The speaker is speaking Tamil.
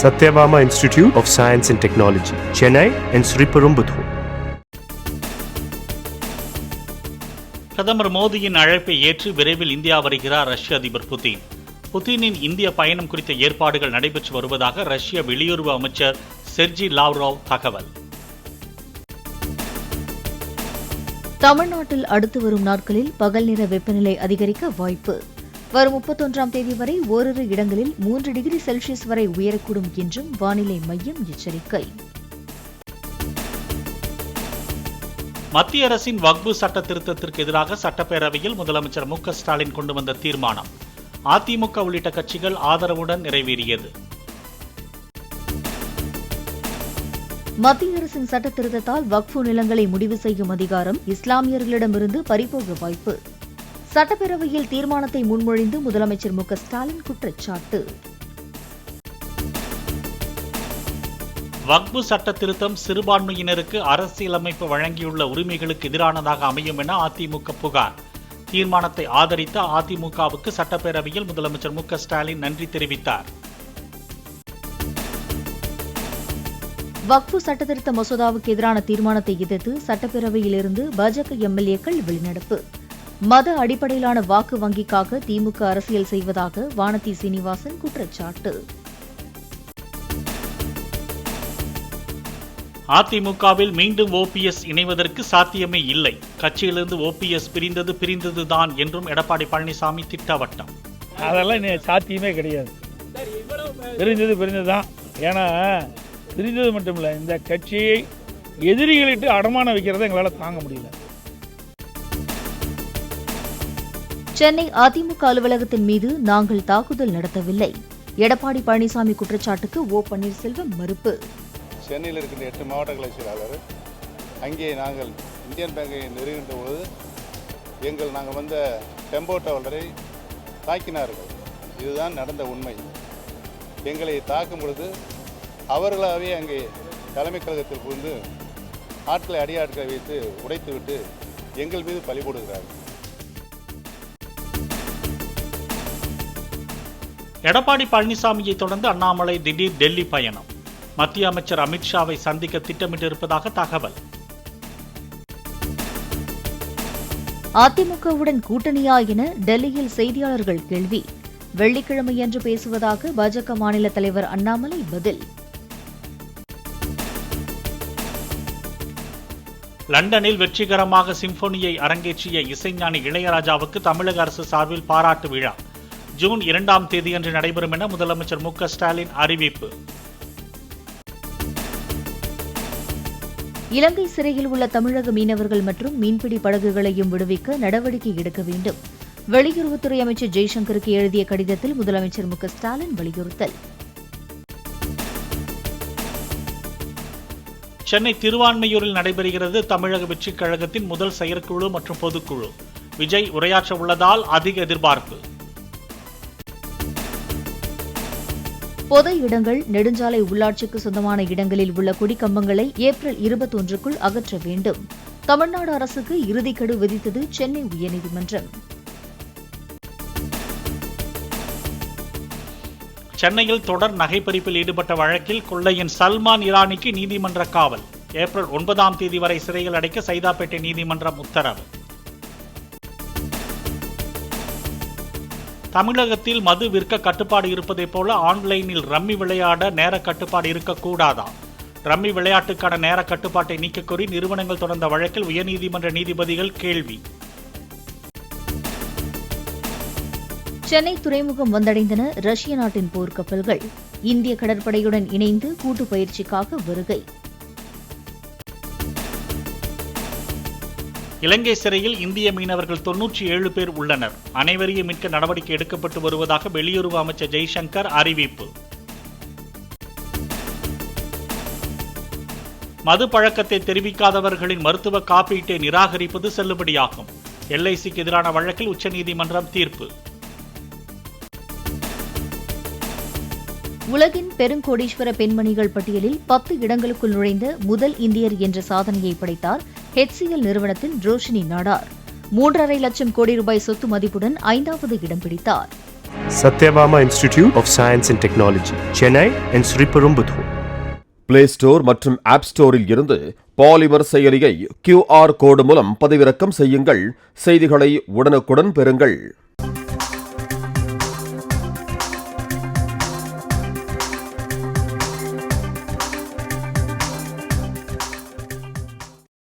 Satyabama Institute of Science and Technology, Chennai and Sriperumbudur. பிரதமர் மோடியின் அழைப்பை ஏற்று விரைவில் இந்தியா வருகிறார் ரஷ்ய அதிபர் புதின். புதினின் இந்திய பயணம் குறித்த ஏற்பாடுகள் நடைபெற்று வருவதாக ரஷ்ய வெளியுறவு அமைச்சர் செர்ஜி லாவ்ரோவ் தகவல். தமிழ்நாட்டில் அடுத்து வரும் நாட்களில் பகல் நேர வெப்பநிலை அதிகரிக்க வாய்ப்பு. வரும் முப்பத்தொன்றாம் தேதி வரை ஓரிரு இடங்களில் மூன்று டிகிரி செல்சியஸ் வரை உயரக்கூடும் என்றும் வானிலை மையம் எச்சரிக்கை. மத்திய அரசின் வக்பு சட்ட திருத்தத்திற்கு எதிராக சட்டப்பேரவையில் முதலமைச்சர் மு ஸ்டாலின் கொண்டு வந்த தீர்மானம். அதிமுக உள்ளிட்ட கட்சிகள் ஆதரவுடன் நிறைவேறியது. மத்திய அரசின் சட்ட திருத்தத்தால் வக்ஃபு நிலங்களை முடிவு செய்யும் அதிகாரம் இஸ்லாமியர்களிடமிருந்து பறிபோக வாய்ப்பு. சட்டப்பேரவையில் தீர்மானத்தை முன்மொழிந்து முதலமைச்சர் மு ஸ்டாலின் குற்றச்சாட்டு. வக்பு சட்ட திருத்தம் சிறுபான்மையினருக்கு அரசியலமைப்பு வழங்கியுள்ள உரிமைகளுக்கு எதிரானதாக அமையும் என அதிமுக புகார். தீர்மானத்தை ஆதரித்த அதிமுகவுக்கு சட்டப்பேரவையில் முதலமைச்சர் மு ஸ்டாலின் நன்றி தெரிவித்தார். வக்ஃபு சட்டத்திருத்த மசோதாவுக்கு எதிரான தீர்மானத்தை எதிர்த்து சட்டப்பேரவையிலிருந்து பாஜக எம்எல்ஏக்கள் வெளிநடப்பு. மத அடிப்படையிலான வாக்கு வங்கிக்காக திமுக அரசியல் செய்வதாக வானதி சீனிவாசன் குற்றச்சாட்டு. அதிமுகவில் மீண்டும் ஓபிஎஸ் இணைவதற்கு சாத்தியமே இல்லை. கட்சியிலிருந்து ஓபிஎஸ் பிரிந்தது பிரிந்ததுதான் என்றும் எடப்பாடி பழனிசாமி திட்டவட்டம். அதெல்லாம் சாத்தியமே கிடையாது. பிரிஞ்சது பிரிஞ்சது தான் ஏன்னா பிரிஞ்சது மட்டும் இல்லை இந்த கட்சியை எதிரிகளிட்டு அடமானம் வைக்கிறத எங்களால் தாங்க முடியல. சென்னை அதிமுக அலுவலகத்தின் மீது நாங்கள் தாக்குதல் நடத்தவில்லை. எடப்பாடி பழனிசாமி குற்றச்சாட்டுக்கு ஓ பன்னீர்செல்வம் மறுப்பு. சென்னையில் இருக்கின்ற எட்டு மாவட்டங்களைச் செயலாளர் அங்கே நாங்கள் இந்தியன் பேங்கை நெருங்கின்ற பொழுது எங்கள் நாங்கள் வந்த டெம்போ டவலரை தாக்கினார்கள். இதுதான் நடந்த உண்மை. எங்களை தாக்கும் பொழுது அவர்களாகவே அங்கே தலைமை கழகத்தில் புகுந்து ஆட்களை அடியாட்களை வைத்து உடைத்துவிட்டு எங்கள் மீது பழி போடுகிறார்கள். எடப்பாடி பழனிசாமியை தொடர்ந்து அண்ணாமலை திடீர் டெல்லி பயணம். மத்திய அமைச்சர் அமித்ஷாவை சந்திக்க திட்டமிட்டிருப்பதாக தகவல். அதிமுகவுடன் கூட்டணியா என டெல்லியில் செய்தியாளர்கள் கேள்வி. வெள்ளிக்கிழமையன்று பேசுவதாக பாஜக மாநில தலைவர் அண்ணாமலை பதில். லண்டனில் வெற்றிகரமாக சிம்பொனியை அரங்கேற்றிய இசைஞானி இளையராஜாவுக்கு தமிழக அரசு சார்பில் பாராட்டு விழா. ஜூன் இரண்டாம் தேதியன்று நடைபெறும் என முதலமைச்சர் மு ஸ்டாலின் அறிவிப்பு. இலங்கை சிறையில் உள்ள தமிழக மீனவர்கள் மற்றும் மீன்பிடி படகுகளையும் விடுவிக்க நடவடிக்கை எடுக்க வேண்டும். வெளியுறவுத்துறை அமைச்சர் ஜெய்சங்கருக்கு எழுதிய கடிதத்தில் முதலமைச்சர் மு ஸ்டாலின் வலியுறுத்தல். சென்னை திருவான்மையூரில் நடைபெறுகிறது தமிழக வெற்றிக் கழகத்தின் முதல் செயற்குழு மற்றும் பொதுக்குழு. விஜய் உரையாற்ற உள்ளதால் அதிக எதிர்பார்ப்பு. பொது இடங்கள் நெடுஞ்சாலை உள்ளாட்சிக்கு சொந்தமான இடங்களில் உள்ள கொடிக்கம்பங்களை ஏப்ரல் இருபத்தொன்றுக்குள் அகற்ற வேண்டும். தமிழ்நாடு அரசுக்கு இறுதிக்கெடு விதித்தது சென்னை உயர்நீதிமன்றம். சென்னையில் தொடர் நகைப்பறிப்பில் ஈடுபட்ட வழக்கில் கொள்ளையின் சல்மான் இரானிக்கு நீதிமன்ற காவல். ஏப்ரல் ஒன்பதாம் தேதி வரை சிறையில் அடைக்க சைதாப்பேட்டை நீதிமன்றம் உத்தரவு. தமிழகத்தில் மது விற்க கட்டுப்பாடு இருப்பதைப் போல ஆன்லைனில் ரம்மி விளையாட நேர கட்டுப்பாடு இருக்கக்கூடாதா? ரம்மி விளையாட்டுக்கான நேர கட்டுப்பாட்டை நீக்கக்கோரி நிறுவனங்கள் தொடர்ந்த வழக்கில் உயர்நீதிமன்ற நீதிபதிகள் கேள்வி. சென்னை துறைமுகம் வந்தடைந்தன ரஷ்ய நாட்டின் போர்க்கப்பல்கள். இந்திய கடற்படையுடன் இணைந்து கூட்டு பயிற்சிக்காக வருகை. இலங்கை சிறையில் இந்திய மீனவர்கள் தொன்னூற்றி ஏழு பேர் உள்ளனர். அனைவரையும் மீட்க நடவடிக்கை எடுக்கப்பட்டு வருவதாக வெளியுறவு அமைச்சர் ஜெய்சங்கர் அறிவிப்பு. மது பழக்கத்தை தெரிவிக்காதவர்களின் மருத்துவ காப்பீட்டை நிராகரிப்பது செல்லுபடியாகும். எல்ஐசிக்கு எதிரான வழக்கில் உச்சநீதிமன்றம் தீர்ப்பு. உலகின் பெருங்கோடீஸ்வர பெண்மணிகள் பட்டியலில் பத்து இடங்களுக்குள் நுழைந்த முதல் இந்தியர் என்ற சாதனையை படைத்தார் ஹெச்சிஎல் நிறுவனத்தின் ரோஷினி நாடார். மூன்றரை லட்சம் கோடி ரூபாய் சொத்து மதிப்புடன் ஐந்தாவது இடம் பிடித்தார். Satyabama Institute of Science and Technology, Chennai and Sriperumbudur. Play store மற்றும் ஆப் ஸ்டோரில் இருந்து பாலிமர் செயலியை கியூஆர் கோடு மூலம் பதிவிறக்கம் செய்யுங்கள். செய்திகளை உடனுக்குடன் பெறுங்கள்.